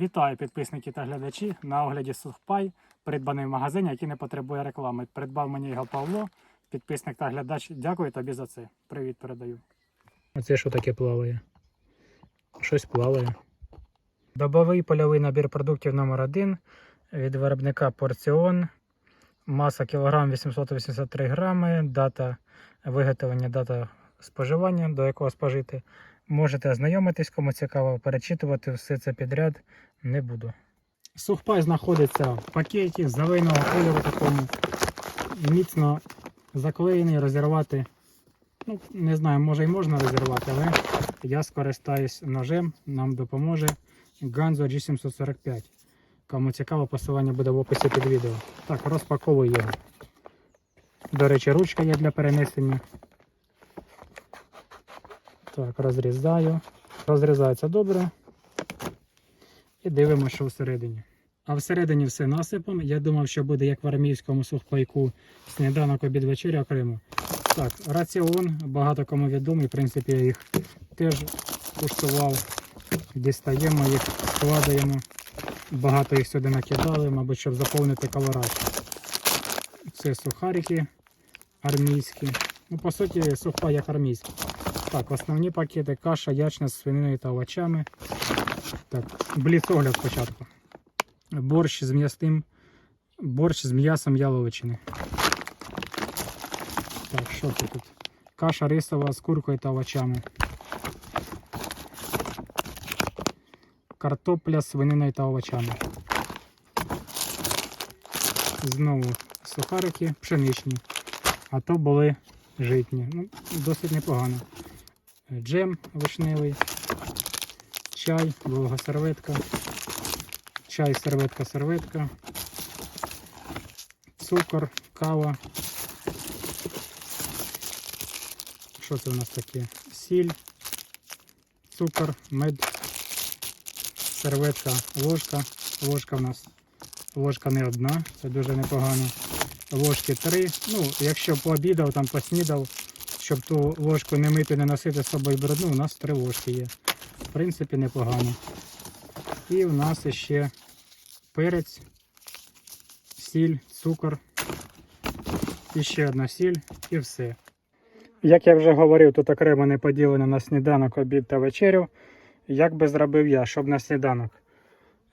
Вітаю підписники та глядачі на огляді сухпай, придбаний в магазині, який не потребує реклами. Придбав мені його Павло, підписник та глядач. Дякую тобі за це. Привіт передаю. Оце що таке плаває? Щось плаває. Добовий польовий набір продуктів номер 1 від виробника Порціон. Маса кілограм 883 грами, дата виготовлення, дата споживання, до якого спожити. Можете ознайомитись, кому цікаво, перечитувати все це підряд не буду. Сухпай знаходиться в пакеті зеленого кольору такому. Міцно заклеєний, розірвати. Ну, не знаю, може і можна розірвати, але я скористаюсь ножем, нам допоможе Ganzo G745. Кому цікаво, посилання буде в описі під відео. Так, розпаковую його. До речі, ручка є для перенесення. Так, розрізаю. Розрізається добре. І дивимося, що всередині. А всередині все насипом. Я думав, що буде як в армійському сухпайку сніданок обід вечеря окремо. Так, раціон, багато кому відомий, в принципі, я їх теж куштував. Дістаємо їх, складаємо. Багато їх сюди накидали, мабуть, щоб заповнити калорацію. Це сухарики армійські. Ну, по суті, сухпай як армійський. Так, основні пакети каша, ячна з свининою та овочами. Так, бліц-огляд спочатку. Борщ з м'ясним. Борщ з м'ясом яловичини. Так, що це тут? Каша рисова з куркою та овочами. Картопля з свининою та овочами. Знову сухарики пшеничні. А то були житні. Ну, досить непогано. Джем вишневий, чай, волога серветка, чай, серветка, серветка, цукор, кава. Що це у нас таке? Сіль, цукор, мед, серветка, ложка. Ложка у нас ложка не одна, це дуже непогано. Ложки три. Ну, якщо пообідав, там поснідав, щоб ту ложку не мити, не носити з собою брудну, у нас три ложки є. В принципі, непогано. І в нас ще перець, сіль, цукор, ще одна сіль і все. Як я вже говорив, тут окремо не поділено на сніданок, обід та вечерю. Як би зробив я, щоб на сніданок?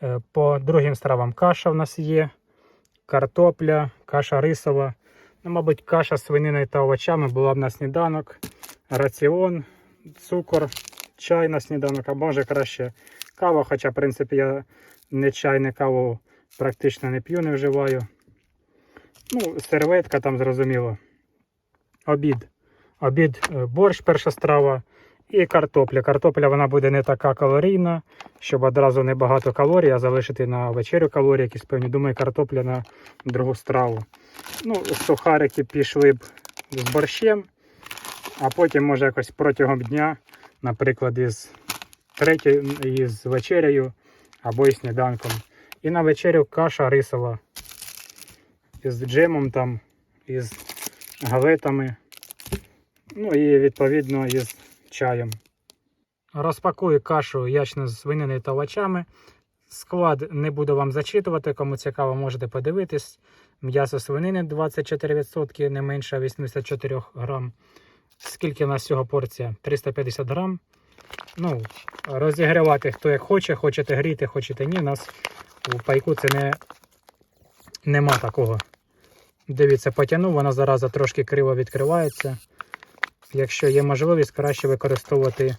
Е, По другим стравам каша в нас є, картопля, каша рисова. Ну, мабуть, каша з свининою та овочами була б на сніданок, раціон, цукор, чай на сніданок, а може краще кава. Хоча, в принципі, я не чай, не каву практично не п'ю, не вживаю. Ну, серветка там зрозуміло. Обід. Обід, е, борщ, перша страва і картопля. Картопля вона буде не така калорійна, щоб одразу не багато калорій, а залишити на вечерю калорії якісь певні. Думаю, картопля на другу страву. Ну, сухарики пішли б з борщем, а потім, може, якось протягом дня, наприклад, із третьою, із вечерею або із сніданком. І на вечерю каша рисова із джемом там, із галетами. Ну і відповідно із чаєм. Розпакую кашу ячну з свининою та овочами. Склад не буду вам зачитувати, кому цікаво, можете подивитись. М'ясо свинини 24%, не менше 84 грам. Скільки у нас цього порція? 350 грам. Ну, розігрівати хто як хоче, хочете гріти, хочете ні. У нас у пайку це не нема такого. Дивіться, потягнув, вона зараза трошки криво відкривається. Якщо є можливість, краще використовувати,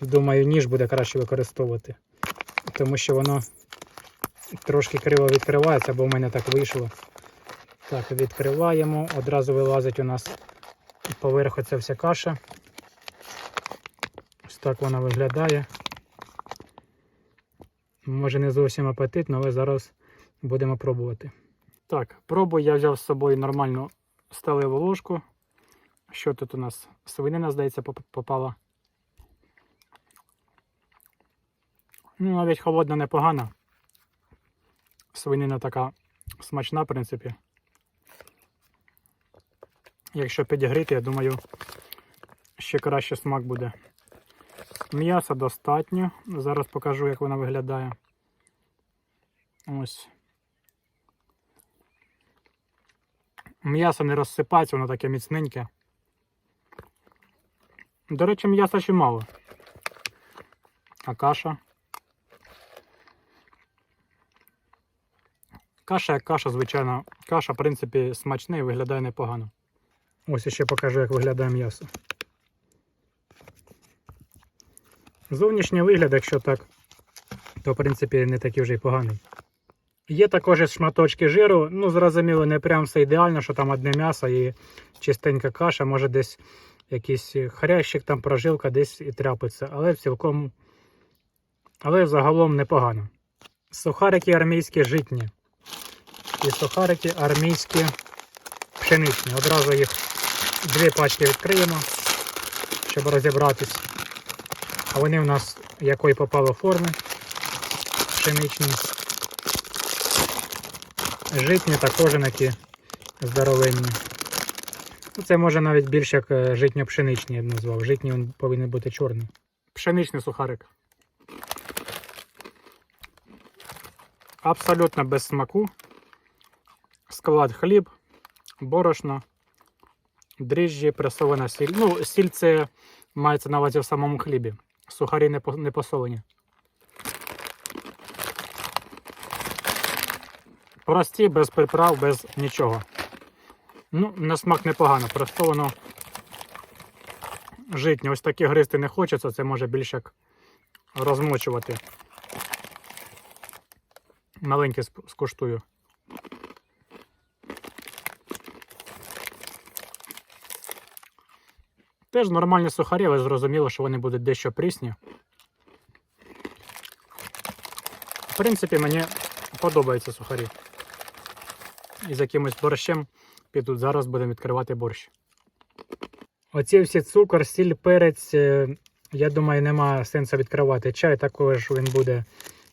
думаю, ніж буде краще використовувати. Тому що воно трошки криво відкривається, бо в мене так вийшло. Так, відкриваємо. Одразу вилазить у нас поверху ця вся каша. Ось так вона виглядає. Може не зовсім апетитно, але зараз будемо пробувати. Так, пробую, я взяв з собою нормальну сталеву ложку. Що тут у нас? Свинина, здається, попала. Ну, навіть холодна непогана. Свинина така смачна, в принципі. Якщо підігріти, я думаю, ще краще смак буде. М'яса достатньо. Зараз покажу, як вона виглядає. Ось. М'ясо не розсипається, воно таке міцненьке. До речі, м'яса ще мало. А каша. Каша як каша, звичайно. Каша, в принципі, смачна і виглядає непогано. Ось ще покажу, як виглядає м'ясо. Зовнішній вигляд, якщо так, то в принципі не такий вже й поганий. Є також шматочки жиру, ну зрозуміло, не прям все ідеально, що там одне м'ясо і чистенька каша, може десь якийсь хрящик, там прожилка десь і трапиться, але цілком, але загалом непогано. Сухарики армійські житні. І сухарики армійські пшеничні. Одразу їх дві пачки відкриємо, щоб розібратись. А вони в нас якої попало форми пшеничні. Житні також такі здоровенні. Це може навіть більш як е, житньо-пшеничні, я б назвав. Житній він повинен бути чорний. Пшеничний сухарик. Абсолютно без смаку. Склад хліб, борошно, дріжджі, пресована сіль. Ну, сіль це мається на увазі в самому хлібі. Сухарі не посолені. Прості, без приправ, без нічого. Ну, на смак непогано, просто воно житнє. Ось такі гристи не хочеться, це може більше як розмочувати. Маленьке скуштую. Теж нормальні сухарі, але зрозуміло, що вони будуть дещо прісні. В принципі, мені подобаються сухарі. І з якимось борщем підуть зараз будемо відкривати борщ. Оці всі цукор, сіль, перець, е, я думаю, нема сенсу відкривати. Чай також він буде.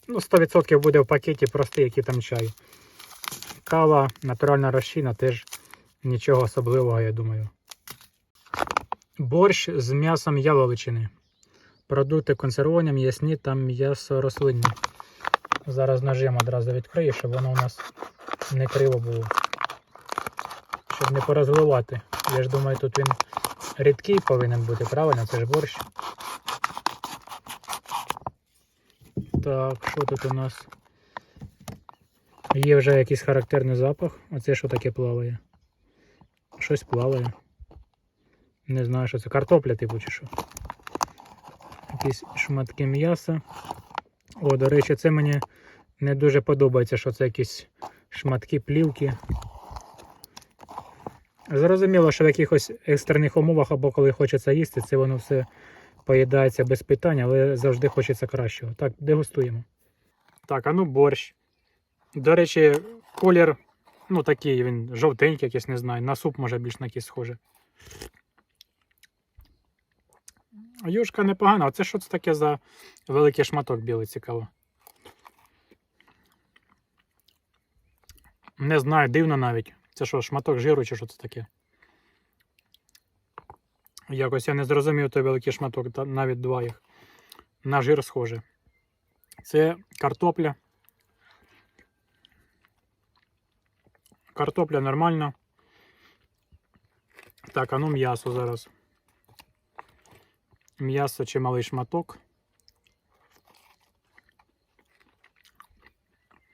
Ну, 100% буде в пакеті простий, який там чай. Кава, натуральна розчина, теж нічого особливого, я думаю. Борщ з м'ясом яловичини. Продукти консервування, м'ясні та м'ясо рослинні. Зараз ножем одразу відкрию, щоб воно у нас не криво було. Щоб не порозливати. Я ж думаю, тут він рідкий повинен бути, правильно? Це ж борщ. Так, що тут у нас? Є вже якийсь характерний запах. Оце що таке плаває? Щось плаває. Не знаю, що це. Картопля, типу, чи що. Якісь шматки м'яса. О, до речі, це мені не дуже подобається, що це якісь шматки плівки. Зрозуміло, що в якихось екстрених умовах або коли хочеться їсти, це воно все поїдається без питань, але завжди хочеться кращого. Так, дегустуємо. Так, а ну борщ. До речі, колір, ну такий, він жовтенький, якийсь, не знаю. На суп може більш на якийсь схоже. Юшка непогана, а це що це таке за великий шматок білий, цікаво. Не знаю, дивно навіть. Це що, шматок жиру чи що це таке? Якось я не зрозумів той великий шматок, та навіть два їх. На жир схоже. Це картопля. Картопля нормальна. Так, а ну м'ясо зараз. М'ясо чималий шматок.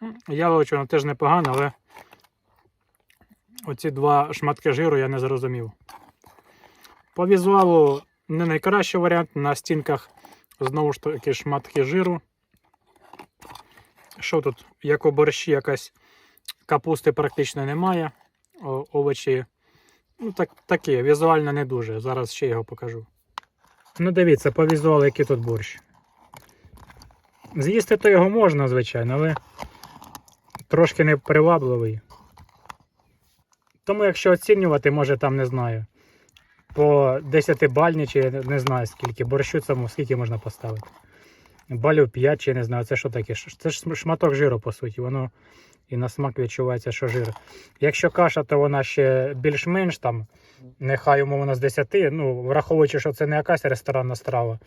М, Яловичина теж непогано, але оці два шматки жиру я не зрозумів. По візуалу не найкращий варіант. На стінках знову ж таки шматки жиру. Що тут? Як у борщі якась капусти практично немає. О- овочі. Ну, так, такі, візуально не дуже. Зараз ще його покажу. Ну, дивіться, по візуалу, який тут борщ. З'їсти то його можна, звичайно, але трошки не привабливий. Тому, якщо оцінювати, може там не знаю. По 10 бальні, чи не знаю скільки, борщу цьому скільки можна поставити. Балів 5 чи не знаю, це що таке? Це ж шматок жиру, по суті, воно і на смак відчувається, що жир. Якщо каша, то вона ще більш-менш там, нехай умовно з 10, ну, враховуючи, що це не якась ресторанна страва.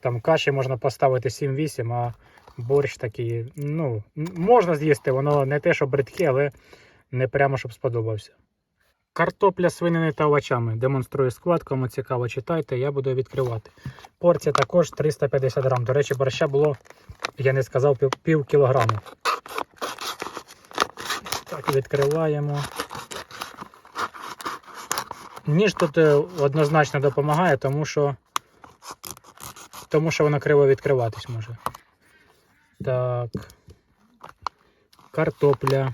Там каші можна поставити 7-8, а борщ такий. Ну, можна з'їсти, воно не те, що бридке, але не прямо щоб сподобався. Картопля свинини та овочами. Демонструю склад, кому цікаво, читайте, я буду відкривати. Порція також 350 грам. До речі, борща було, я не сказав, пів, пів кілограму. Так, відкриваємо. Ніж тут е, однозначно допомагає, тому що, тому що воно криво відкриватись може. Так. Картопля.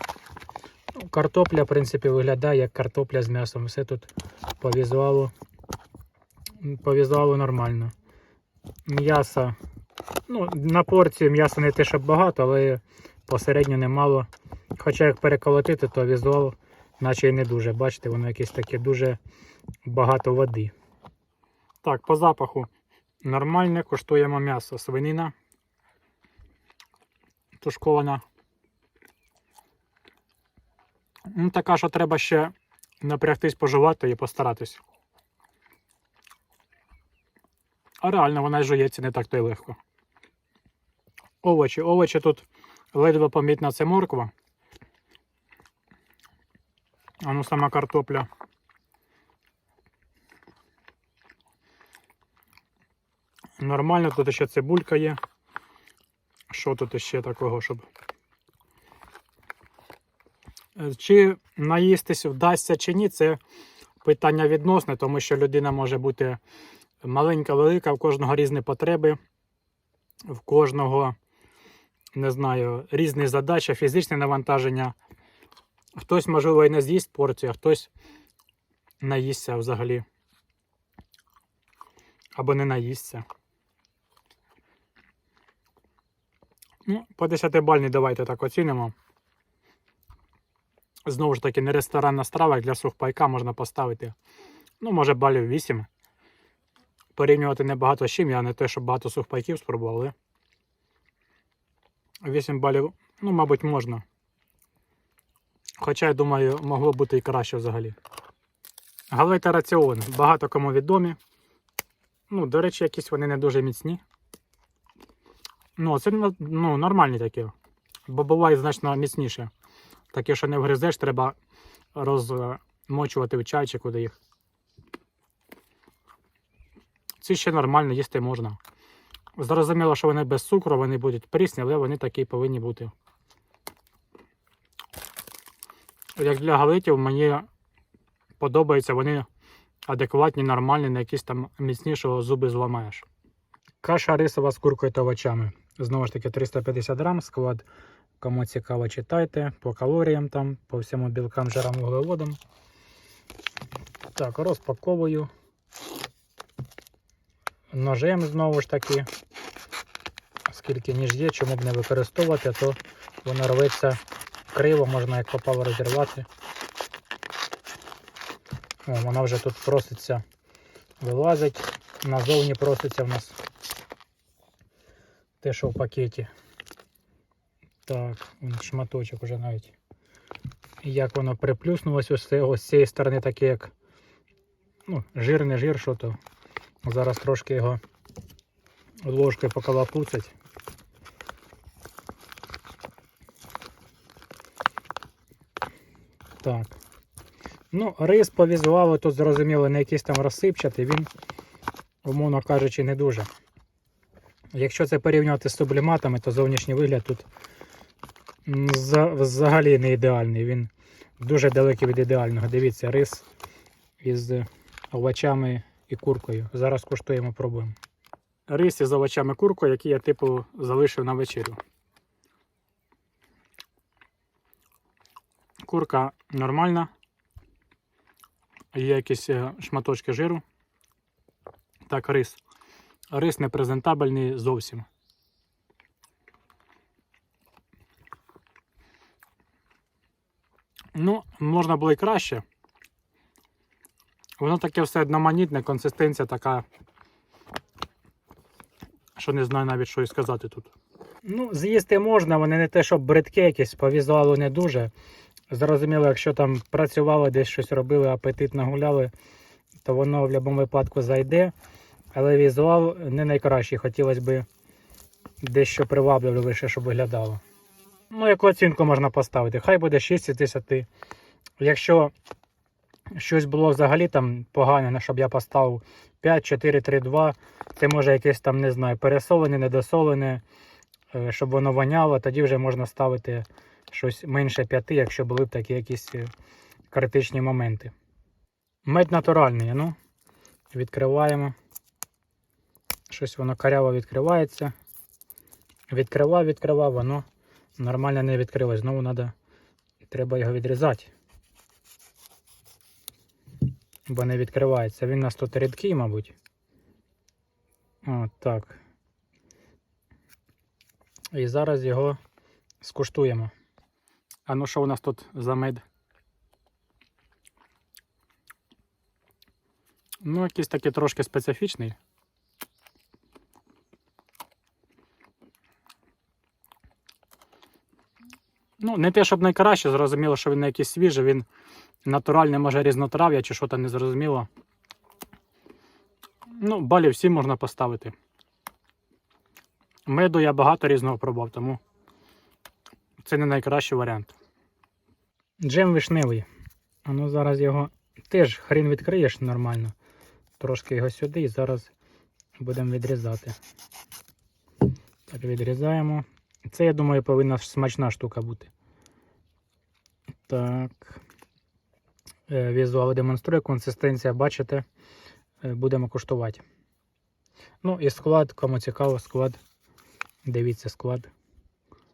Картопля, в принципі, виглядає як картопля з м'ясом. Все тут по візуалу, по візуалу нормально. М'ясо. Ну, на порцію м'яса не те, щоб багато, але посередньо немало. Хоча як переколотити, то візуал наче і не дуже. Бачите, воно якесь таке дуже багато води. Так, по запаху нормальне, коштуємо м'ясо. Свинина. Тушкована. Ну, така, що треба ще напрягтись пожувати і постаратись. А реально вона жується не так то й легко. Овочі. Овочі тут ледве помітна це морква. А ну сама картопля. Нормально, тут ще цибулька є. Що тут ще такого, щоб. Е, Чи наїстись вдасться чи ні, це питання відносне, тому що людина може бути маленька, велика, в кожного різні потреби, в кожного, не знаю, різні задачі, фізичне навантаження. Хтось, можливо, і не з'їсть порцію, а хтось наїсться взагалі. Або не наїсться. Ну, по 10 бальні давайте так оцінимо. Знову ж таки, не ресторанна страва, як для сухпайка можна поставити. Ну, може, балів 8. Порівнювати небагато з чим, я не те, що багато сухпайків спробував, але 8 балів, ну, мабуть, можна. Хоча, я думаю, могло бути і краще взагалі. Галети раціон. Багато кому відомі. Ну, до речі, якісь вони не дуже міцні. Ну, це ну, нормальні такі. Бо буває значно міцніше. Таке, що не вгризеш, треба розмочувати в чай чи куди їх. Ці ще нормально їсти можна. Зрозуміло, що вони без цукру, вони будуть прісні, але вони такі повинні бути. Як для галитів, мені подобається, вони адекватні, нормальні, не якісь там міцнішого зуби зламаєш. Каша рисова з куркою та овочами. Знову ж таки, 350 грам, склад. Кому цікаво, читайте по калоріям там, по всьому білкам, жирам, вуглеводам. Так, розпаковую. Ножем знову ж таки. Оскільки ніж є, чому б не використовувати, то воно рветься криво, можна як попало розірвати. О, вона вже тут проситься, вилазить, назовні проситься в нас те, що в пакеті. Так, шматочок уже навіть. Як воно приплюснулось ось, з цієї сторони, таке як ну, жир, жир, що то. Зараз трошки його ложкою поколопуцать. Так. Ну, рис по візуалу тут зрозуміло не якийсь там розсипчатий, він, умовно кажучи, не дуже. Якщо це порівнювати з субліматами, то зовнішній вигляд тут взагалі не ідеальний. Він дуже далекий від ідеального. Дивіться, рис із овочами і куркою. Зараз куштуємо, пробуємо. Рис із овочами куркою, який я типу залишив на вечерю. Курка нормальна. Є якісь е, шматочки жиру. Так, рис. Рис не презентабельний зовсім. Ну, можна було і краще. Воно таке все одноманітне, консистенція така, що не знаю навіть, що і сказати тут. Ну, з'їсти можна, вони не те, щоб бридке якесь, по візуалу не дуже. Зрозуміло, якщо там працювали, десь щось робили, апетит нагуляли, то воно в будь-якому випадку зайде. Але візуал не найкращий. Хотілося б дещо привабливіше, щоб виглядало. Ну, яку оцінку можна поставити? Хай буде 6 із 10. Якщо щось було взагалі там погане, щоб я поставив 5, 4, 3, 2, це може якесь там, не знаю, пересолене, недосолене, е, щоб воно воняло, тоді вже можна ставити щось менше 5, якщо були б такі якісь е, критичні моменти. Мед натуральний, ну, відкриваємо. Щось воно каряво відкривається. Відкривав, відкривав, воно нормально не відкрилось. Знову треба, треба його відрізати. Бо не відкривається. Він у нас тут рідкий, мабуть. От так. І зараз його скуштуємо. А ну що у нас тут за мед? Ну, якийсь такий трошки специфічний. Не те, щоб найкраще, зрозуміло, що він не якийсь свіжий, він натуральний, може різнотрав'я чи що там не зрозуміло. Ну, балів всі можна поставити. Меду я багато різного пробував, тому це не найкращий варіант. Джем вишневий. А ну зараз його теж хрін відкриєш нормально. Трошки його сюди і зараз будемо відрізати. Так, відрізаємо. Це, я думаю, повинна смачна штука бути. Так. Е, Візуал демонструє, консистенція, бачите, Е, будемо куштувати. Ну і склад, кому цікаво, склад. Дивіться склад,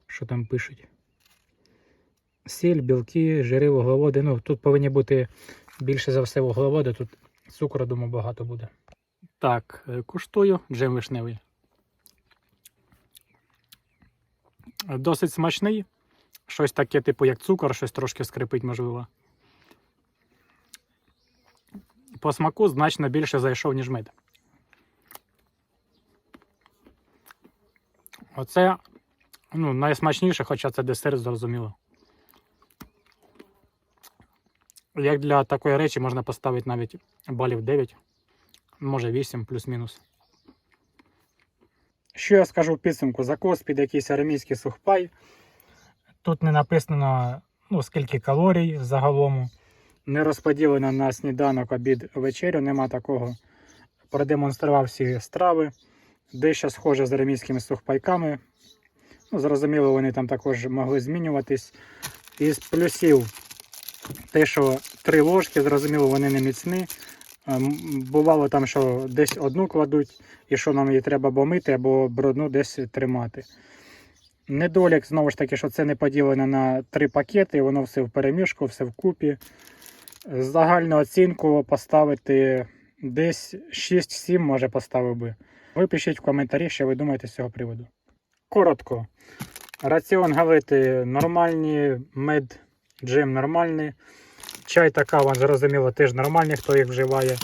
що там пишуть. Сіль, білки, жири, вуглеводи. Ну, тут повинні бути більше за все вуглеводи, тут цукру, думаю, багато буде. Так, е, куштую джем вишневий. Досить смачний. Щось таке, типу, як цукор, щось трошки скрипить, можливо. По смаку значно більше зайшов, ніж мед. Оце ну, найсмачніше, хоча це десерт, зрозуміло. Як для такої речі можна поставити навіть балів 9, може 8 плюс-мінус. Що я скажу в підсумку? Закос під якийсь арамійський сухпай. Тут не написано ну, скільки калорій загалом. Не розподілено на сніданок, обід, вечерю, нема такого. Продемонстрував всі страви. Дещо схоже з арамійськими сухпайками. Ну, зрозуміло, вони там також могли змінюватись. Із плюсів те, що три ложки, зрозуміло, вони не міцні. Ем, Бувало там, що десь одну кладуть, і що нам її треба або мити, або брудну десь тримати. Недолік, знову ж таки, що це не поділено на три пакети, воно все в перемішку, все вкупі. Загальну оцінку поставити десь 6-7, може поставив би. Ви пишіть в коментарі, що ви думаєте з цього приводу. Коротко. Раціон галити нормальні, мед, джем нормальний. Чай та кава, зрозуміло, теж нормальні, хто їх вживає.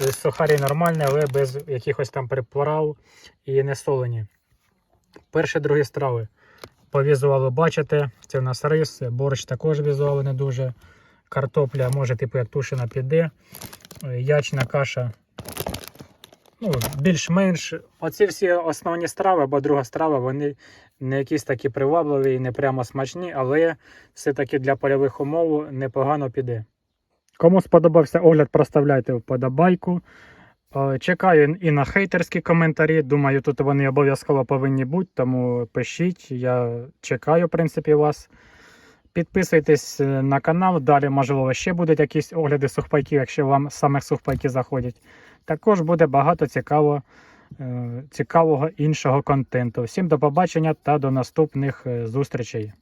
Е, Сухарі нормальні, але без якихось там приправ і не солені. Перші другі страви. По візуалу бачите, це в нас рис, борщ також візуалу не дуже. Картопля, може, типу, як тушена піде. Ячна каша. Ну, більш-менш. Оці всі основні страви або друга страва, вони не якісь такі привабливі і не прямо смачні, але все-таки для польових умов непогано піде. Кому сподобався огляд, проставляйте вподобайку. Е, Чекаю і на хейтерські коментарі. Думаю, тут вони обов'язково повинні бути, тому пишіть. Я чекаю, в принципі, вас. Підписуйтесь е, на канал. Далі, можливо, ще будуть якісь огляди сухпайків, якщо вам саме сухпайки заходять. Також буде багато цікаво, е, цікавого іншого контенту. Всім до побачення та до наступних зустрічей.